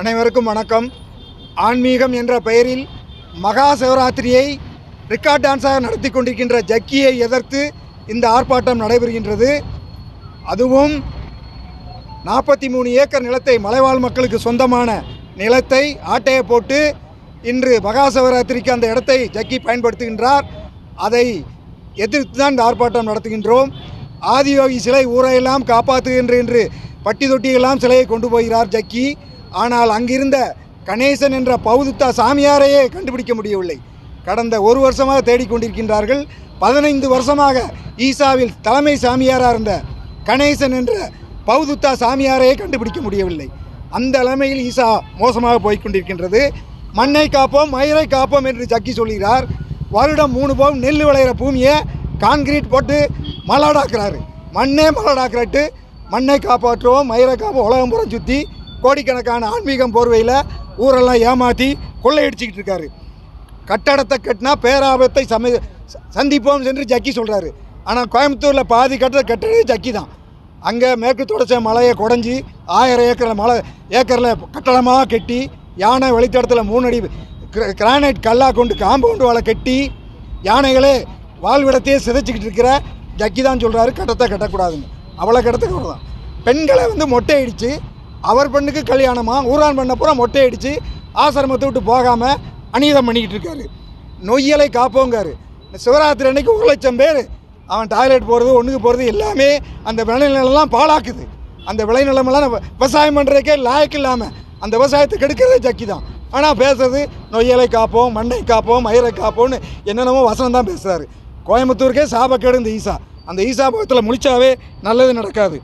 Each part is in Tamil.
அனைவருக்கும் வணக்கம். ஆன்மீகம் என்ற பெயரில் மகா சிவராத்திரியை ரிக்கார்ட் டான்ஸாக நடத்தி கொண்டிருக்கின்ற ஜக்கியை எதிர்த்து இந்த ஆர்ப்பாட்டம் நடைபெறுகின்றது. அதுவும் நாற்பத்தி மூணு ஏக்கர் நிலத்தை மலைவாழ் மக்களுக்கு சொந்தமான நிலத்தை ஆட்டையை போட்டு இன்று மகா சிவராத்திரிக்கு அந்த இடத்தை ஜக்கி பயன்படுத்துகின்றார். அதை எதிர்த்து தான் இந்த ஆர்ப்பாட்டம் நடத்துகின்றோம். ஆதியோகி சிலை ஊரையெல்லாம் காப்பாற்றுகின்ற என்று பட்டி தொட்டியெல்லாம் சிலையை கொண்டு போகிறார் ஜக்கி. ஆனால் அங்கிருந்த கணேசன் என்ற பௌதுத்தா சாமியாரையே கண்டுபிடிக்க முடியவில்லை. கடந்த ஒரு வருஷமாக தேடிக்கொண்டிருக்கின்றார்கள். பதினைந்து வருஷமாக ஈசாவில் தலைமை சாமியாராக இருந்த கணேசன் என்ற பௌதுத்தா சாமியாரையே கண்டுபிடிக்க முடியவில்லை. அந்த நிலைமையில் ஈசா மோசமாக போய்க்கொண்டிருக்கின்றது. மண்ணை காப்போம் மயிரை காப்போம் என்று ஜக்கி சொல்கிறார். வருடம் மூணு போம் நெல் விளையிற பூமியை கான்கிரீட் போட்டு மலாடாக்குறாரு மண்ணே மலாடாக்குறட்டு மண்ணை காப்பாற்றுவோம் மயிரை காப்போம் உலகம் புறம் சுற்றி கோடிக்கணக்கான ஆன்மீகம் போர்வையில் ஊரெல்லாம் ஏமாற்றி கொள்ளையடிச்சிக்கிட்டு இருக்காரு. கட்டடத்தை கட்டினா பேராபத்தை சம சந்திப்போம் என்று ஜக்கி சொல்கிறாரு ஆனால் கோயம்புத்தூரில் பாதி கட்டுற கட்டுறது ஜக்கி தான். அங்கே மேற்கு தொடர்ச்சி மலையை குடஞ்சி ஆயிரம் ஏக்கர் மலை ஏக்கரில் கட்டடமாக கட்டி யானை வெளித்தடத்தில் மூணு அடி கிர- கிரானைட் கல்லாக கொண்டு காம்பவுண்டு வாழை கட்டி யானைகளே வாழ்விடத்தையே சிதைச்சிக்கிட்டு இருக்கிற ஜக்கி தான் சொல்கிறாரு கட்டத்தை கட்டக்கூடாதுன்னு. அவ்வளோ கட்டத்துக்கு தான் பெண்களை வந்து மொட்டை அடித்து அவர் பெண்ணுக்கு கல்யாணமாக ஊரான் பண்ண பூரா மொட்டை அடித்து ஆசிரமத்தை விட்டு போகாமல் அநீதம் பண்ணிக்கிட்டு இருக்காரு. நொய்யலை காப்போங்காரு. இந்த சிவராத்திரி அன்னைக்கு ஒரு லட்சம் பேர். அவன் டாய்லெட் போகிறது ஒன்றுக்கு போகிறது எல்லாமே அந்த விளைநிலம்லாம் பாழாக்குது. அந்த விளைநிலமெல்லாம் நம்ம விவசாயம் பண்ணுறதுக்கே லாயக்கு இல்லாமல் அந்த விவசாயத்தை கெடுக்கிறதே ஜக்கி தான். ஆனால் பேசுறது நொய்யலை காப்போம் மண்ணை காப்போம் மயிரை காப்போம்னு என்னென்னமோ வசனம் தான் பேசுகிறாரு கோயம்புத்தூருக்கே சாபக்கேடு இந்த ஈசா. அந்த ஈசா பக்கத்தில் முழிச்சாவே நல்லது நடக்காது.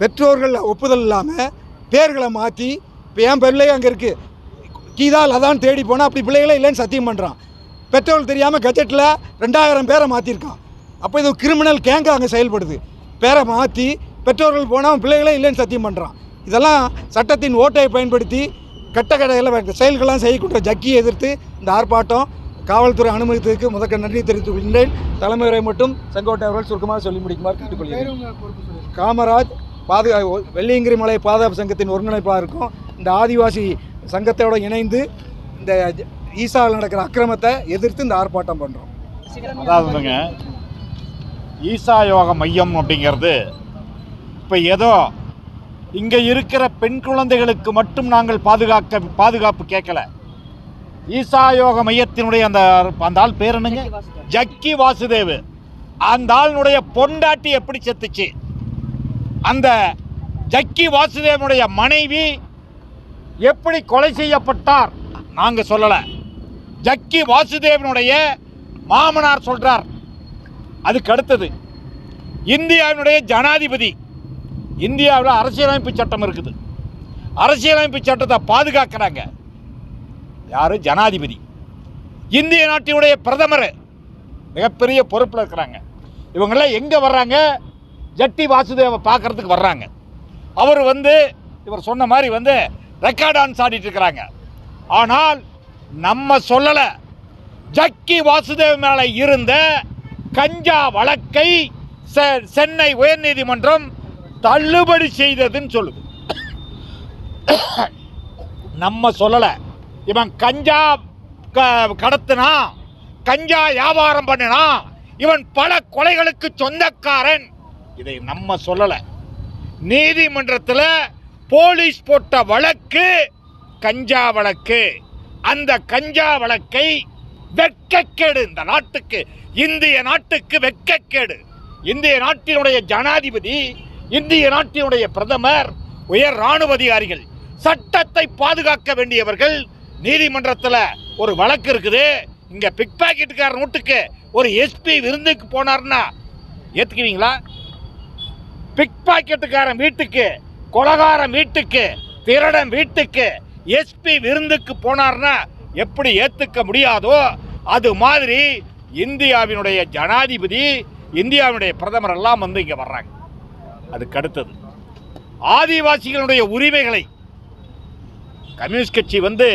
பெற்றோர்கள் ஒப்புதல் இல்லாமல் பேர்களை மாற்றி இப்போ என் பிள்ளை அங்கே இருக்குது கீதா லதான் தேடி போனால் அப்படி பிள்ளைகளே இல்லைன்னு சத்தியம் பண்ணுறான் பெற்றோர்கள் தெரியாமல் கஜெட்டில் ரெண்டாயிரம் பேரை மாற்றிருக்கான் அப்போ இது கிரிமினல் கேங்காக அங்கே செயல்படுது. பேரை மாற்றி பெற்றோர்கள் போனால் பிள்ளைகளே இல்லைன்னு சத்தியம் பண்ணுறான் இதெல்லாம் சட்டத்தின் ஓட்டையை பயன்படுத்தி கட்ட கடையில் செயல்கள்லாம் செய்யக்கூடிய ஜக்கியை எதிர்த்து இந்த ஆர்ப்பாட்டம் காவல்துறை அனுமதித்ததுக்கு முதற்க நன்றி தெரிவித்துக் கொள்கின்றேன். தலைமுறை மட்டும் செங்கோட்டை அவர்கள் சுருக்கமாக சொல்லி முடிக்குமாறு கேட்டுக்கொள்கிறேன். காமராஜ் பாதுகா வெள்ளியங்கிரி மலை பாதுகாப்பு சங்கத்தின் ஒருங்கிணைப்பாக இருக்கும். இந்த ஆதிவாசி சங்கத்தோட இணைந்து இந்த ஈசாவில் நடக்கிற அக்கிரமத்தை எதிர்த்து இந்த ஆர்ப்பாட்டம் பண்ணுறோம் அதாவதுங்க ஈசா யோக மையம் அப்படிங்கிறது இப்போ ஏதோ இங்கே இருக்கிற பெண் குழந்தைகளுக்கு மட்டும் நாங்கள் பாதுகாக்க பாதுகாப்பு கேட்கல. ஈசா யோக மையத்தினுடைய அந்த அந்த ஆள் பேர் என்னங்க? ஜக்கி வாசுதேவ். அந்த ஆளுடைய பொண்டாட்டி எப்படி செத்துச்சு? அந்த ஜக்கி வாசுதேவனுடைய மனைவி எப்படி கொலை செய்யப்பட்டார்? நாங்கள் சொல்லலை. ஜக்கி வாசுதேவனுடைய மாமனார் சொல்கிறார் அதுக்கு அடுத்தது இந்தியாவினுடைய ஜனாதிபதி. இந்தியாவில் அரசியலமைப்பு சட்டம் இருக்குது. அரசியலமைப்பு சட்டத்தை பாதுகாக்கிறாங்க. யார்? ஜனாதிபதி. இந்திய நாட்டினுடைய பிரதமர். மிகப்பெரிய பொறுப்பில் இருக்கிறாங்க. இவங்கெல்லாம் எங்கே வர்றாங்க? ஜட்டி வாசுதேவை பார்க்கறதுக்கு வர்றாங்க. அவர் வந்து இவர் சொன்ன மாதிரி வந்து ரெக்கார்ட் டான்ஸ் ஆடிட்டு இருக்கிறாங்க. ஆனால் நம்ம சொல்லலை. ஜக்கி வாசுதேவ் மேலே இருந்த கஞ்சா வழக்கை செ- சென்னை உயர்நீதிமன்றம் தள்ளுபடி செய்ததுன்னு சொல்லுது. நம்ம சொல்லலை. இவன் கஞ்சா க- கடத்தினா கஞ்சா வியாபாரம் பண்ணினா இவன் பல கொலைகளுக்கு சொந்தக்காரன். இதை நம்ம சொல்லலை. நீதிமன்றத்தில் போலீஸ் போட்ட வழக்கு கஞ்சா வழக்கு. அந்த கஞ்சா வழக்கை வெட்கக்கேடு இந்த நாட்டுக்கு இந்திய நாட்டுக்கு வெட்கக்கேடு. இந்திய நாட்டினுடைய ஜனாதிபதி இந்திய நாட்டினுடைய பிரதமர் உயர் ராணுவ அதிகாரிகள் சட்டத்தை பாதுகாக்க வேண்டியவர்கள் நீதிமன்றத்தில் ஒரு வழக்கு இருக்குது. இங்கே பிக் பாக்கெட்டுக்கார நோட்டுக்கு ஒரு எஸ்பி விருந்துக்கு போனார்னா ஏற்றுக்குவீங்களா பிக் பாக்கெட்டுக்காரன் வீட்டுக்கு கொலகாரன் வீட்டுக்கு திருடன் வீட்டுக்கு எஸ்பி விருந்துக்கு போனார்னா எப்படி ஏற்றுக்க முடியாதோ அது மாதிரி இந்தியாவினுடைய ஜனாதிபதி இந்தியாவினுடைய பிரதமர் எல்லாம் வந்து இங்கே வர்றாங்க. அதுக்கு அடுத்தது ஆதிவாசிகளுடைய உரிமைகளை கம்யூனிஸ்ட் கட்சி வந்து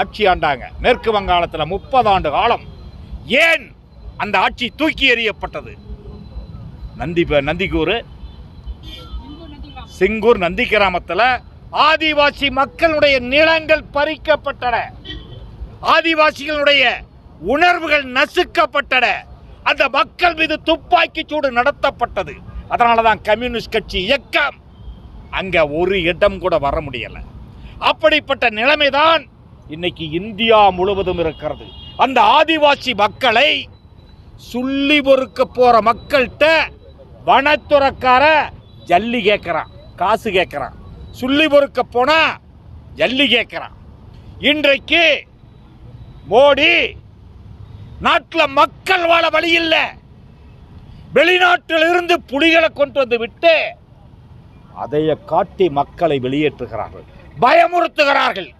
ஆட்சி ஆண்டாங்க. மேற்கு வங்காளத்தில் முப்பது ஆண்டு காலம் ஏன் அந்த ஆட்சி தூக்கி எறியப்பட்டது? நந்தி நந்திக்கூர் சிங்கூர் நந்தி கிராமத்தில் ஆதிவாசி மக்களுடைய நிலங்கள் பறிக்கப்பட்டன. ஆதிவாசிகளுடைய உணர்வுகள் நசுக்கப்பட்டன. அந்த மக்கள் மீது துப்பாக்கி சூடு நடத்தப்பட்டது. அதனால தான் கம்யூனிஸ்ட் கட்சி இயக்கம். அங்கே ஒரு இடம் கூட வர முடியலை. அப்படிப்பட்ட நிலைமைதான் இன்னைக்கு இந்தியா முழுவதும் இருக்கிறது. அந்த ஆதிவாசி மக்களை சுள்ளி பொறுக்க போகிற மக்கள்கிட்ட வனத்துறக்கார ஜல்லி கேட்குறான் காசு கேட்குறான் சுள்ளி பொறுக்க போனால் ஜல்லி கேட்குறான் இன்றைக்கு மோடி நாட்டில் மக்கள் வாழ வழி இல்லை. வெளிநாட்டிலிருந்து புலிகளை கொண்டு வந்து விட்டு அதைய காட்டி மக்களை வெளியேற்றுகிறார்கள். பயமுறுத்துகிறார்கள்.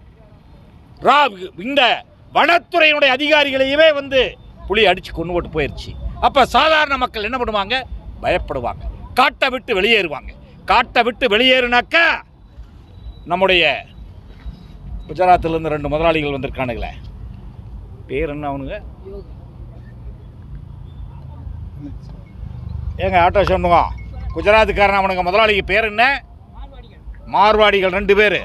ரா- இந்த வனத்துறையினுடைய அதிகாரிகளையுமே வந்து புலி அடித்து கொண்டு போட்டு போயிடுச்சு அப்போ சாதாரண மக்கள் என்ன பண்ணுவாங்க? பயப்படுவாங்க. காட்டை விட்டு வெளியேறுவாங்க. காட்டை விட்டு வெளியேறுனாக்கா நம்முடைய குஜராத்தில் இருந்து ரெண்டு முதலாளிகள் வந்திருக்கானுங்களே. பேர் என்ன அவனுங்க? ஏங்க ஆட்டோ சொன்னுங்க குஜராத்துக்காரன் அவனுங்க. முதலாளிக்கு பேர் என்ன? மார்வாடிகள் ரெண்டு பேர்.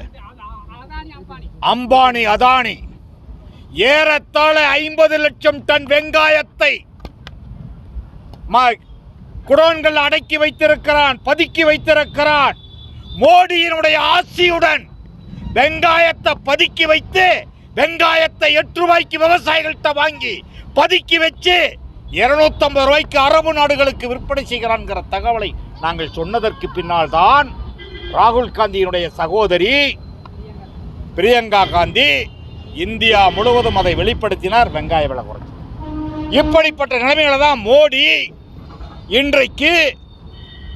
அம்பானி அதானி. ஏறத்தாழ ஐம்பது லட்சம் டன் வெங்காயத்தை குடோன்கள் அடக்கி வைத்திருக்கிறான் பதுக்கி வைத்திருக்கிறான். மோடியினுடைய ஆசியுடன் வெங்காயத்தை பதுக்கி வைத்து வெங்காயத்தை எட்டு ரூபாய்க்கு விவசாயிகள்கிட்ட வாங்கி பதுக்கி வச்சு இருநூத்தம்பது ரூபாய்க்கு அரபு நாடுகளுக்கு விற்பனை செய்கிறான்ங்கிற தகவலை நாங்கள் சொன்னதற்கு பின்னால் தான் ராகுல் காந்தியினுடைய சகோதரி பிரியங்கா காந்தி இந்தியா முழுவதும் அதை வெளிப்படுத்தினார் வெங்காய விலை குறைச்சி இப்படிப்பட்ட நிலைமைகளை தான் மோடி இன்றைக்கு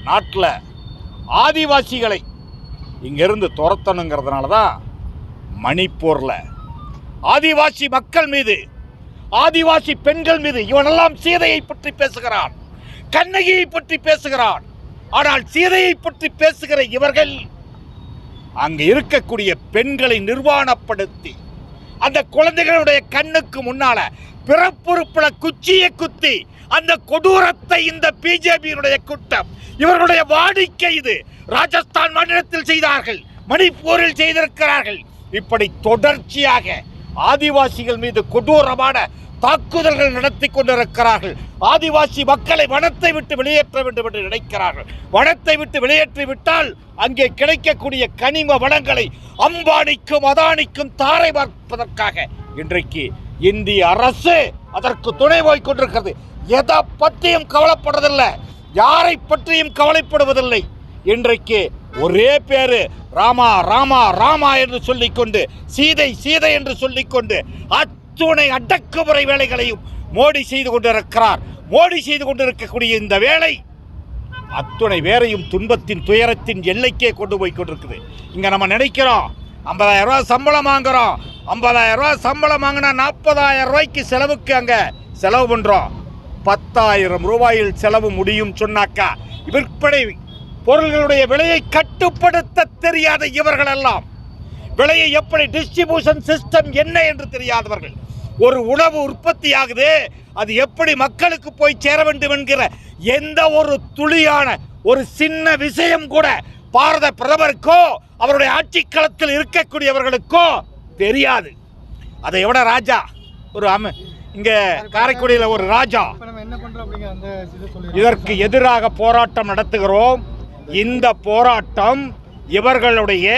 நாட்டில் ஆதிவாசிகளை இங்கிருந்து துரத்தணுங்கிறதுனால தான் மணிப்பூரில். ஆதிவாசி மக்கள் மீது ஆதிவாசி பெண்கள் மீது இவனெல்லாம் சீதையை பற்றி பேசுகிறான். கண்ணகியை பற்றி பேசுகிறான். ஆனால் சீதையை பற்றி பேசுகிற இவர்கள் அங்கு இருக்கக்கூடிய பெண்களை நிர்வாணப்படுத்தி அந்த குழந்தைகளுடைய கண்ணுக்கு முன்னால பிறப்புறுப்புல குச்சியை குத்தி அந்த கொடூரத்தை இந்த பிஜேபியினுடைய கூட்டம் இவர்களுடைய வாடிக்கை இது. ராஜஸ்தான் மாநிலத்தில் செய்தார்கள். மணிப்பூரில் செய்திருக்கிறார்கள். இப்படி தொடர்ச்சியாக ஆதிவாசிகள் மீது கொடூரமான தாக்குதல்கள் நடத்தி கொண்டிருக்கிறார்கள். ஆதிவாசி மக்களை வனத்தை விட்டு வெளியேற்ற வேண்டும் என்று நினைக்கிறார்கள். வனத்தை விட்டு வெளியேற்றி விட்டால் அங்கே கிடைக்கக்கூடிய கனிம வளங்களை அம்பானிக்கும் அதானிக்கும் தாரை பார்ப்பதற்காக இன்றைக்கு இந்திய அரசு அதற்கு துணை போய் கொண்டிருக்கிறது. எதை பற்றியும் கவலைப்படுறதில்லை. யாரை பற்றியும் கவலைப்படுவதில்லை. இன்றைக்கு ஒரே பேரு ராமா ராமா ராமா என்று சொல்லிக்கொண்டு சீதை சீதை என்று சொல்லிக்கொண்டு அத்துணை அடக்குமுறை வேலைகளையும் மோடி செய்து கொண்டிருக்கிறார். மோடி செய்து கொண்டிருக்கக்கூடிய இந்த வேலை அத்துணை வேறையும் துன்பத்தின் துயரத்தின் எல்லைக்கே கொண்டு போய் கொண்டிருக்குது. இங்கே நம்ம நினைக்கிறோம் ஐம்பதாயிரம் ரூபா சம்பளம் வாங்குறோம். ஐம்பதாயிரம் ரூபா சம்பளம் வாங்கினா நாற்பதாயிரம் ரூபாய்க்கு செலவுக்கு அங்கே செலவு பண்ணுறோம் பத்தாயிரம் ரூபாயில் செலவு முடியும் சொன்னாக்கா விற்பனை பொருள்களுடைய விலையை கட்டுப்படுத்த தெரியாத இவர்கள் எல்லாம் விலையை எப்படி டிஸ்ட்ரிபியூஷன் சிஸ்டம் என்ன என்று தெரியாதவர்கள். ஒரு உணவு உற்பத்தி ஆகுது அது எப்படி மக்களுக்கு போய் சேர வேண்டும் என்கிற எந்த ஒரு துளியான ஒரு சின்ன விஷயம் கூட பாரத பிரதமருக்கோ அவருடைய ஆட்சி களத்தில் இருக்கக்கூடியவர்களுக்கோ தெரியாது. அதை விட ராஜா ஒரு அமை இங்க காரைக்குடியில் ஒரு ராஜா. இதற்கு எதிராக போராட்டம் நடத்துகிறோம். இந்த போராட்டம் இவர்களுடைய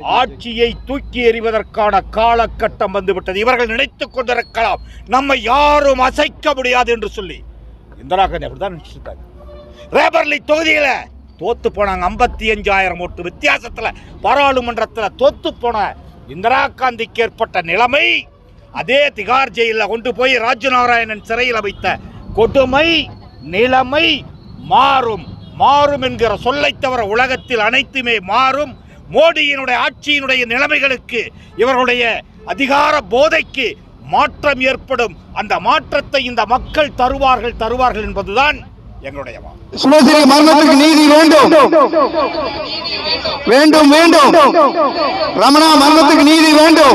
ஆட்சியை தூக்கி எறிவதற்கான காலகட்டம் வந்துவிட்டது. இவர்கள் நினைத்துக் கொண்டிருக்கலாம். நம்ம யாரும் அசைக்க முடியாது என்று சொல்லி. இந்திரா காந்தி அப்படிதான் நினைச்சிருக்காங்க ரேபர்லி தொகுதியில தோத்து போனாங்க. ஐம்பத்தி அஞ்சாயிரம் ஓட்டு வித்தியாசத்துல பாராளுமன்றத்துல தோத்து போன இந்திரா காந்திக்கு ஏற்பட்ட நிலைமை அதே திகார் ஜெயிலில் கொண்டு போய் ராஜநாராயணன் சிறையில் வைத்த கொடுமை நிலைமை மாறும். மாறும் என்கிற சொல்லைத் தவிர உலகத்தில் அனைத்துமே மாறும். மோடியினுடைய ஆட்சியினுடைய நிலைமைகளுக்கு இவர்களுடைய அதிகார போதைக்கு மாற்றம் ஏற்படும். அந்த மாற்றத்தை இந்த மக்கள் தருவார்கள் தருவார்கள் என்பதுதான் எங்களுடைய மரணத்துக்கு நீதி வேண்டும். வேண்டும் வேண்டும். ரமணா மரணத்துக்கு நீதி வேண்டும்.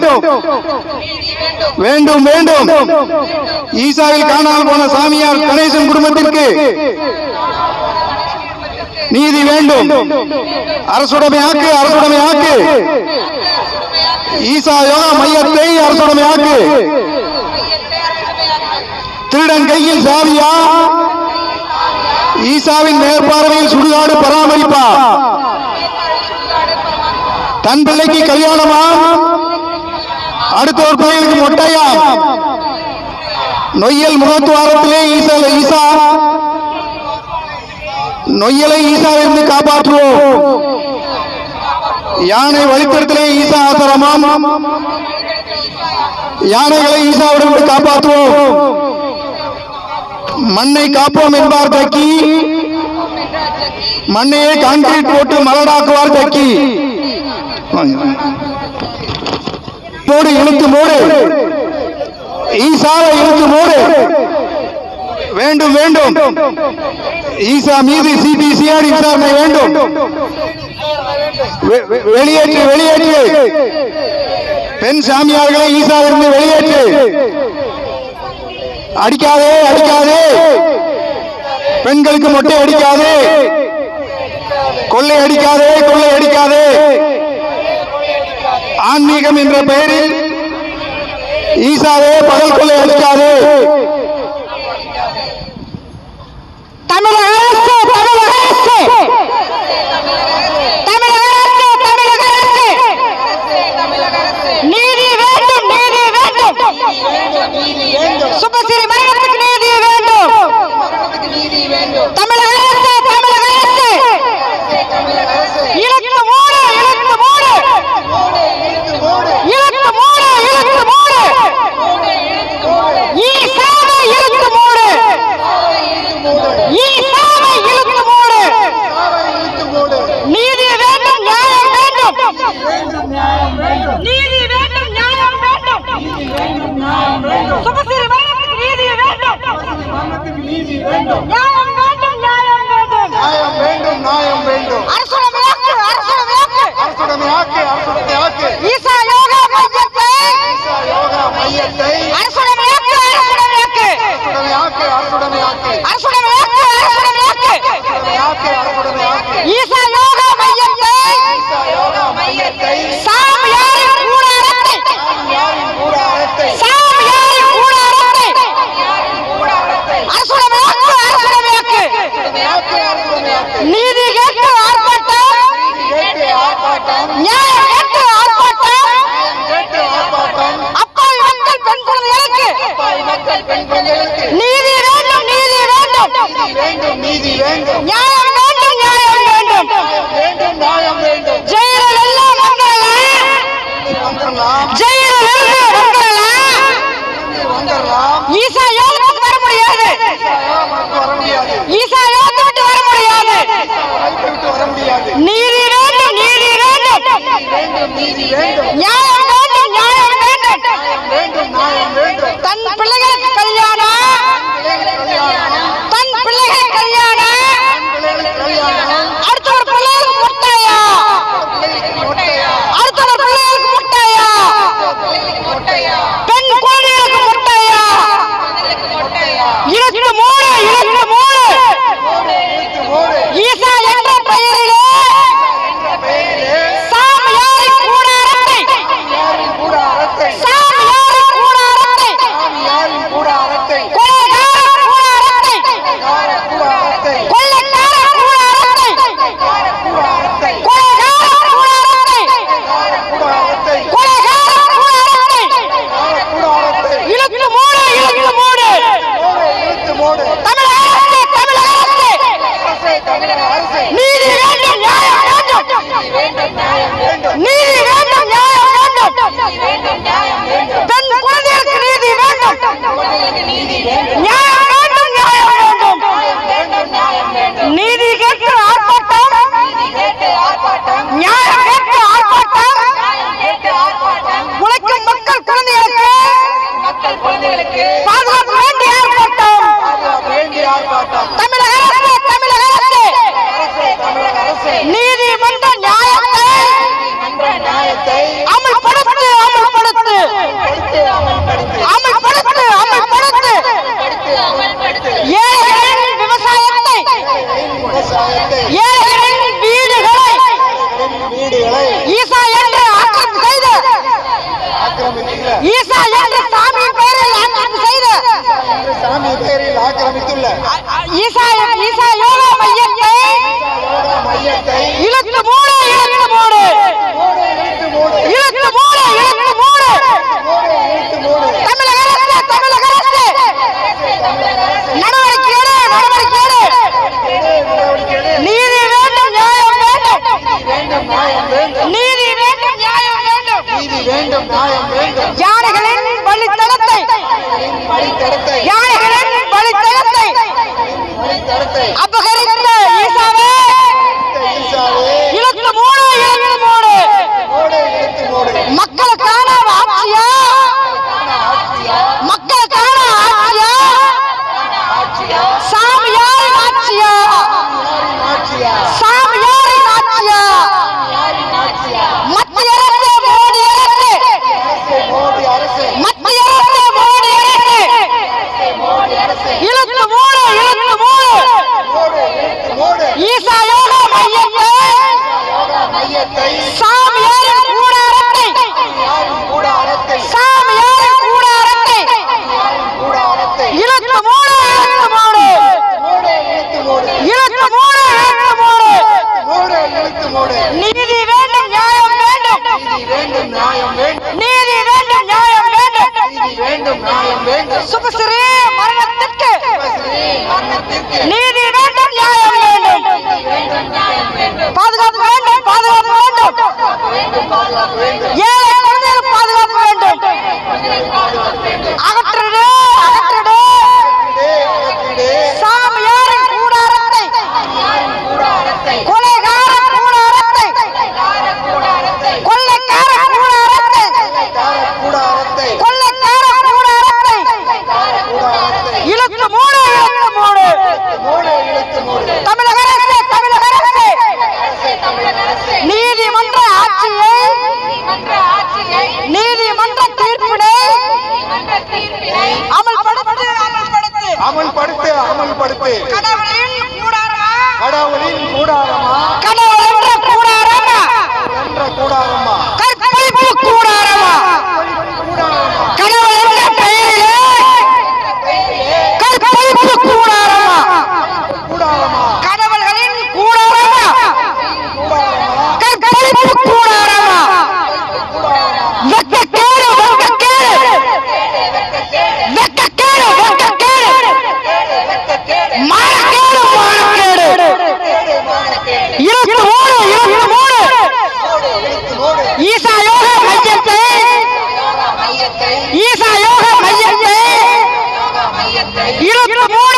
வேண்டும் வேண்டும். ஈசாவில் காணாமல் போன சாமியார் கணேசன் குடும்பத்திற்கு நீதி வேண்டும். அரசுடைமை ஆக்கு அரசுடைமை ஆக்கு. ஈசா யோகா மையத்தை அரசுடைமை ஆக்கு. திருடன் கையில் சாவியா? ஈசாவின் மேற்பார்வையில் சுடுகாடு பராமரிப்பா. தன் பிள்ளைக்கு கல்யாணமா? அடுத்த ஒரு பிள்ளைகளுக்கு மொட்டையா? நொய்யல் முகத்துவாரத்திலே ஈசா ஈசா. நொய்யலை ஈசா இருந்து காப்பாற்றுவோம். யானை வழித்தடத்திலே ஈசா ஆசரமாம். யானைகளை ஈசாவிடம் காப்பாற்றுவோம். மண்ணை காப்போம் என்பார் தக்கி மண்ணையே கான்கிரீட் போட்டு மலடாக்குவார் தக்கி மூடு இழுத்து மூடு. ஈசாவை இழுத்து மூடு. வேண்டும் வேண்டும். ஈசா மீது சிபிசிஆர் விசாரணை வேண்டும். வெளியேற்று வெளியேற்று. பெண் சாமியார்களை இருந்து வெளியேற்று. அடிக்காதே அடிக்காதே. பெண்களுக்கு மொட்டை அடிக்காதே. கொள்ளை அடிக்காதே கொள்ளை அடிக்காதே. ஆன்மீகம் என்ற பெயரில் ஈசாவே பகல் கொலை அளிக்காது தமிழக அரசு. தமிழக அரசு ¡Ni directo, ni directo! ಸುಖ ಸರಿ ಮರಣ ಮರಣ ನೀ சுத்தப்படுத்து கடவுளின் கூடாரமா? கடவுளின் கூடாரமா? 一三有四一二一二一路二一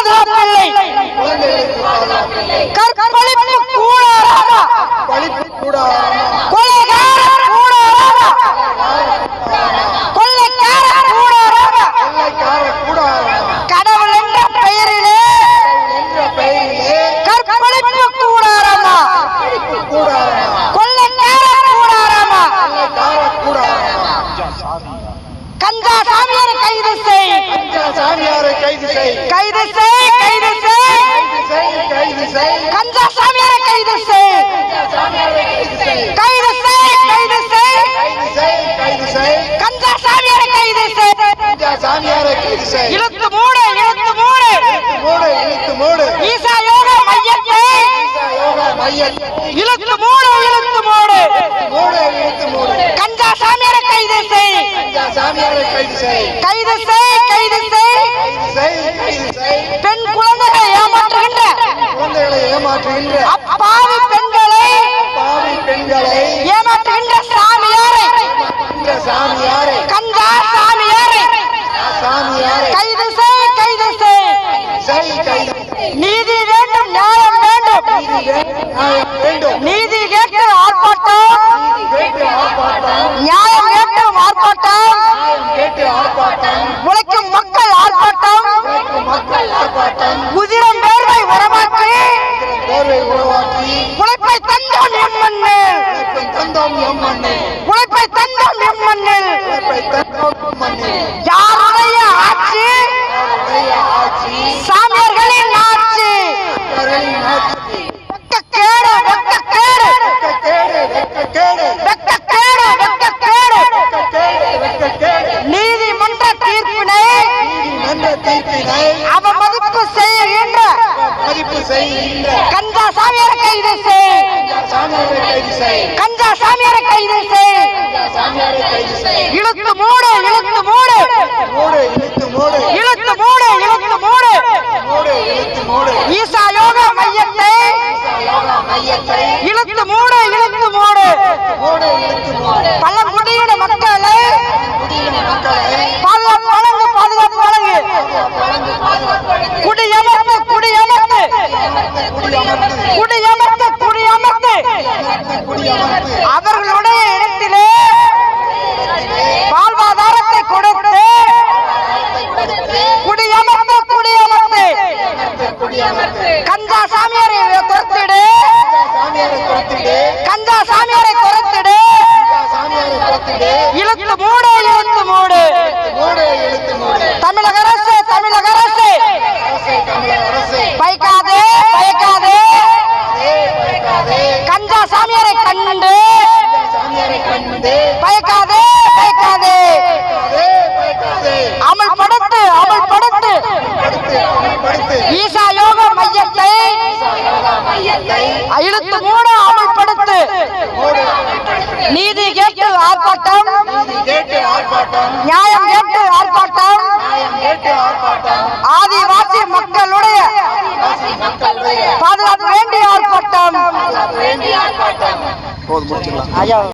பாதுகாப்பில்லை. கற்பழிப்பு கூடாரா பழிப்பு கூடாரா தந்தோம் எம் மண்ணில் உழைப்பை தந்தோம் எம் மண்ணில் உழைப்பை தந்தோம் மண்ணில் கஞ்சா சாமியாரை கைது செய் இழுத்து மூடு இழுத்து மூடு. இழுத்து மூடு. todos. Muchas.